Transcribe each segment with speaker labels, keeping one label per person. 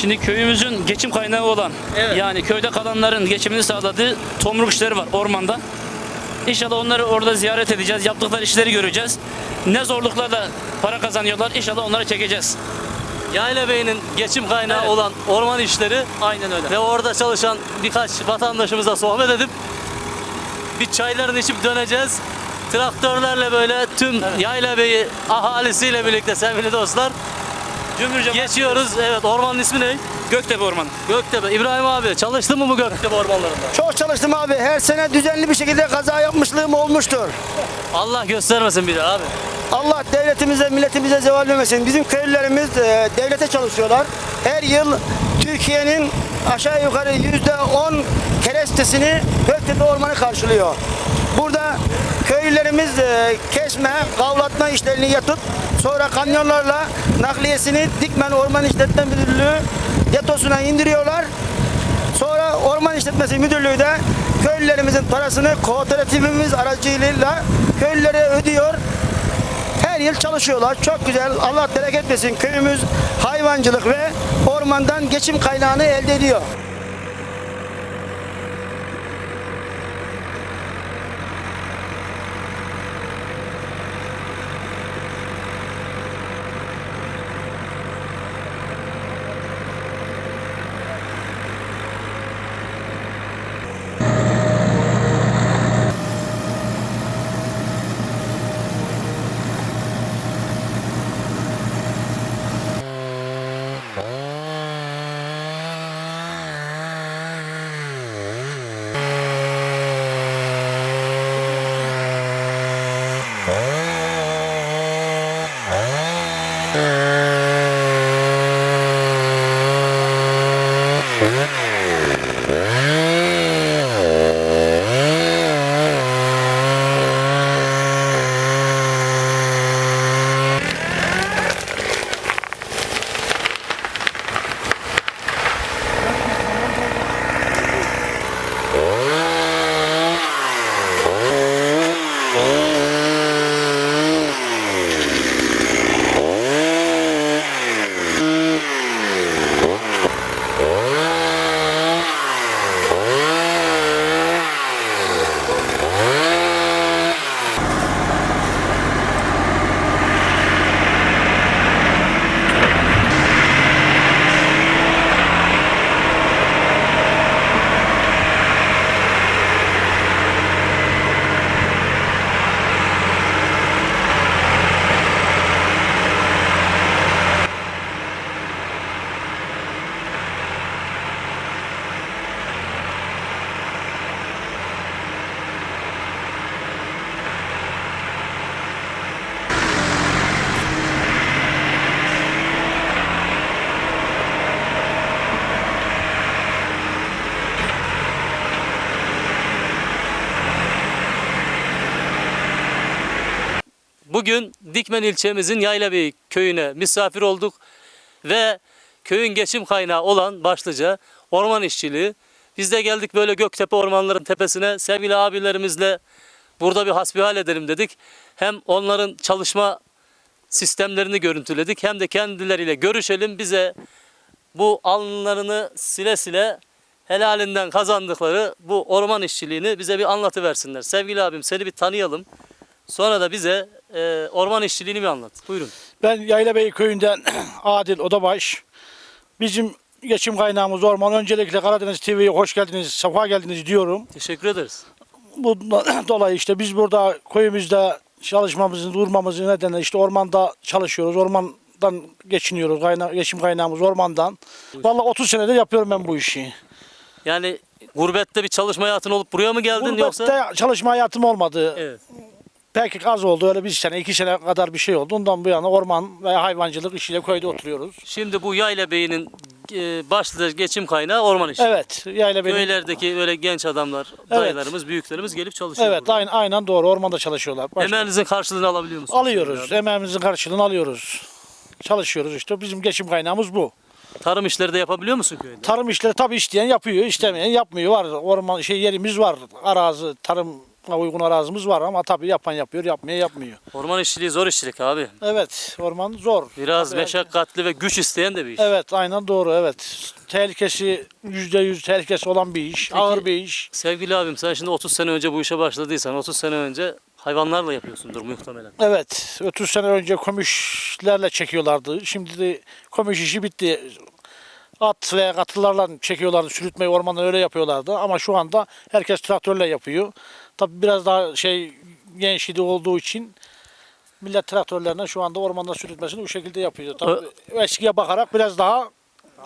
Speaker 1: Şimdi köyümüzün geçim kaynağı olan
Speaker 2: Evet.
Speaker 1: yani köyde kalanların geçimini sağladığı tomruk işleri var ormanda. İnşallah onları orada ziyaret edeceğiz. Yaptıkları işleri göreceğiz. Ne zorluklarla para kazanıyorlar inşallah onları çekeceğiz.
Speaker 2: Yayla Bey'in geçim kaynağı
Speaker 1: Evet.
Speaker 2: olan orman işleri
Speaker 1: Aynen öyle.
Speaker 2: ve orada çalışan birkaç vatandaşımızla sohbet edip bir çaylarını içip döneceğiz. Traktörlerle böyle tüm Yayla Bey'i ahalisiyle birlikte sevgili dostlar
Speaker 1: Cumhurca
Speaker 2: geçiyoruz. Evet ormanın ismi ne?
Speaker 1: Göktepe Ormanı.
Speaker 2: Göktepe. İbrahim abi çalıştın mı bu Göktepe ormanlarında?
Speaker 3: Çok çalıştım abi. Her sene düzenli bir şekilde kaza yapmışlığım olmuştur.
Speaker 2: Allah göstermesin bir de abi.
Speaker 3: Allah devletimize, milletimize zeval vermesin. Bizim köylülerimiz e, devlete çalışıyorlar. Her yıl Türkiye'nin aşağı yukarı yüzde on kerestesini Göktepe Ormanı karşılıyor. Burada köylülerimiz e, kesme, kavlatma işlerini yatıp sonra kamyonlarla nakliyesini Dikmen Orman İşletme Müdürlüğü deposuna indiriyorlar. Sonra Orman İşletmesi Müdürlüğü de köylülerimizin parasını kooperatifimiz aracılığıyla köylülere ödüyor. Her yıl çalışıyorlar. Çok güzel. Allah bereket versin. Köyümüz hayvancılık ve ormandan geçim kaynağını elde ediyor. Mm-hmm.
Speaker 2: Bugün Dikmen ilçemizin Yaylabey köyüne misafir olduk ve köyün geçim kaynağı olan başlıca orman işçiliği. Biz de geldik böyle Göktepe ormanların tepesine sevgili abilerimizle burada bir hasbihal edelim dedik. Hem onların çalışma sistemlerini görüntüledik hem de kendileriyle görüşelim bize bu alnlarını sile sile helalinden kazandıkları bu orman işçiliğini bize bir anlatıversinler. Sevgili abim seni bir tanıyalım. Sonra da bize e, orman işçiliğini bir anlat. Buyurun.
Speaker 4: Ben Yaylabey köyünden Adil Odabaş. Bizim geçim kaynağımız orman. Öncelikle Karadeniz TV'ye hoş geldiniz, sefa geldiniz diyorum.
Speaker 2: Teşekkür ederiz.
Speaker 4: Bundan dolayı işte biz burada köyümüzde çalışmamızın, durmamızın nedeni işte ormanda çalışıyoruz. Ormandan geçiniyoruz. Kayna geçim kaynağımız ormandan. Vallahi 30 senedir yapıyorum ben bu işi.
Speaker 2: Yani gurbette bir çalışma hayatın olup buraya mı geldin
Speaker 4: Gurbette
Speaker 2: yoksa?
Speaker 4: çalışma hayatım olmadı.
Speaker 2: Evet.
Speaker 4: Pek az oldu. Öyle bir sene, iki sene kadar bir şey oldu. Ondan bu yana orman ve hayvancılık işiyle köyde oturuyoruz.
Speaker 2: Şimdi bu Yayla Bey'in e, başlıca geçim kaynağı orman işi.
Speaker 4: Evet. Yaylabey'in
Speaker 2: Köylerdeki böyle genç adamlar, dayılarımız, büyüklerimiz gelip çalışıyor.
Speaker 4: Evet
Speaker 2: burada.
Speaker 4: aynen, aynen doğru ormanda çalışıyorlar. Başka-
Speaker 2: Emeğinizin karşılığını alabiliyor musunuz?
Speaker 4: alıyoruz. Emeğimizin karşılığını alıyoruz. Çalışıyoruz işte. Bizim geçim kaynağımız bu.
Speaker 2: Tarım işleri de yapabiliyor musun köyde?
Speaker 4: Tarım işleri tabii isteyen yapıyor, istemeyen yapmıyor. Var orman şey yerimiz var. Arazi, tarım uygun arazimiz var ama tabii yapan yapıyor, yapmaya yapmıyor.
Speaker 2: Orman işçiliği zor işçilik abi.
Speaker 4: Evet, orman zor.
Speaker 2: Biraz
Speaker 4: Tabii,
Speaker 2: meşakkatli ve güç isteyen de bir iş.
Speaker 4: Evet, aynen doğru, evet. Tehlikesi, yüzde yüz tehlikesi olan bir iş, ağır bir iş.
Speaker 2: Sevgili abim sen şimdi 30 sene önce bu işe başladıysan 30 sene önce hayvanlarla yapıyorsundur muhtemelen.
Speaker 4: Evet, 30 sene önce komüşlerle çekiyorlardı. Şimdi de komüş işi bitti. At veya katırlarla çekiyorlardı, sürütmeyi ormanda öyle yapıyorlardı. Ama şu anda herkes traktörle yapıyor. Tabii biraz daha şey gençliği olduğu için millet traktörlerine şu anda ormanda sürütmesini bu şekilde yapıyor. Tabii eskiye bakarak biraz daha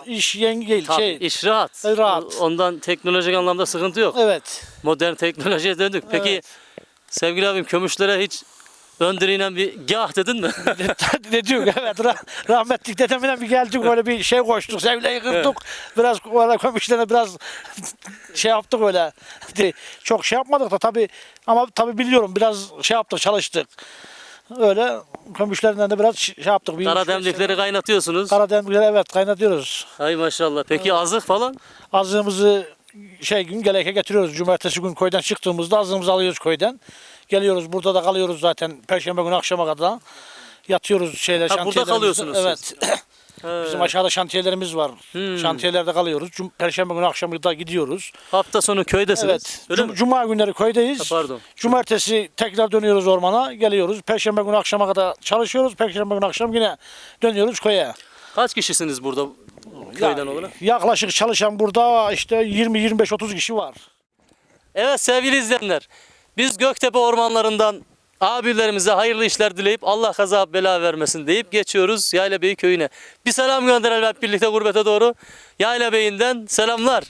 Speaker 4: iş yengel
Speaker 2: Tabii
Speaker 4: şey.
Speaker 2: iş rahat.
Speaker 4: E, rahat.
Speaker 2: Ondan teknolojik anlamda sıkıntı yok.
Speaker 4: Evet.
Speaker 2: Modern teknolojiye döndük. Peki
Speaker 4: Evet.
Speaker 2: sevgili abim kömüşlere hiç öndürüyle bir gah dedin mi?
Speaker 4: ne diyor evet rah- rahmetlik dedemle bir geldik öyle bir şey koştuk sevleyi kırdık biraz öyle komşularına biraz şey yaptık öyle. Çok şey yapmadık da tabi ama tabi biliyorum biraz şey yaptık çalıştık. Öyle komşularından da biraz şey yaptık bir
Speaker 2: Kara demlikleri kaynatıyorsunuz.
Speaker 4: kara demlikleri evet kaynatıyoruz.
Speaker 2: Hay maşallah. Peki azık falan?
Speaker 4: azığımızı şey gün geleke getiriyoruz. Cumartesi gün köyden çıktığımızda azığımızı alıyoruz köyden geliyoruz burada da kalıyoruz zaten perşembe günü akşama kadar yatıyoruz şeyler
Speaker 2: Ha, burada kalıyorsunuz siz.
Speaker 4: Evet.
Speaker 2: He.
Speaker 4: Bizim aşağıda şantiyelerimiz var.
Speaker 2: Hmm.
Speaker 4: Şantiyelerde kalıyoruz. Cum- Perşembe günü akşamı da gidiyoruz.
Speaker 2: Hafta sonu köydesiniz.
Speaker 4: Evet.
Speaker 2: Öyle
Speaker 4: Cum-
Speaker 2: mi?
Speaker 4: Cuma günleri köydeyiz.
Speaker 2: Ha, pardon.
Speaker 4: Cumartesi tekrar dönüyoruz ormana. Geliyoruz. Perşembe günü akşama kadar çalışıyoruz. Perşembe günü akşam yine dönüyoruz köye.
Speaker 2: Kaç kişisiniz burada köyden olarak?
Speaker 4: Yaklaşık çalışan burada işte 20 25 30 kişi var.
Speaker 2: Evet sevgili izleyenler. Biz Göktepe ormanlarından abilerimize hayırlı işler dileyip Allah kaza bela vermesin deyip geçiyoruz Yayla Bey köyüne. Bir selam gönderelim hep birlikte gurbete doğru. Yayla Bey'inden selamlar.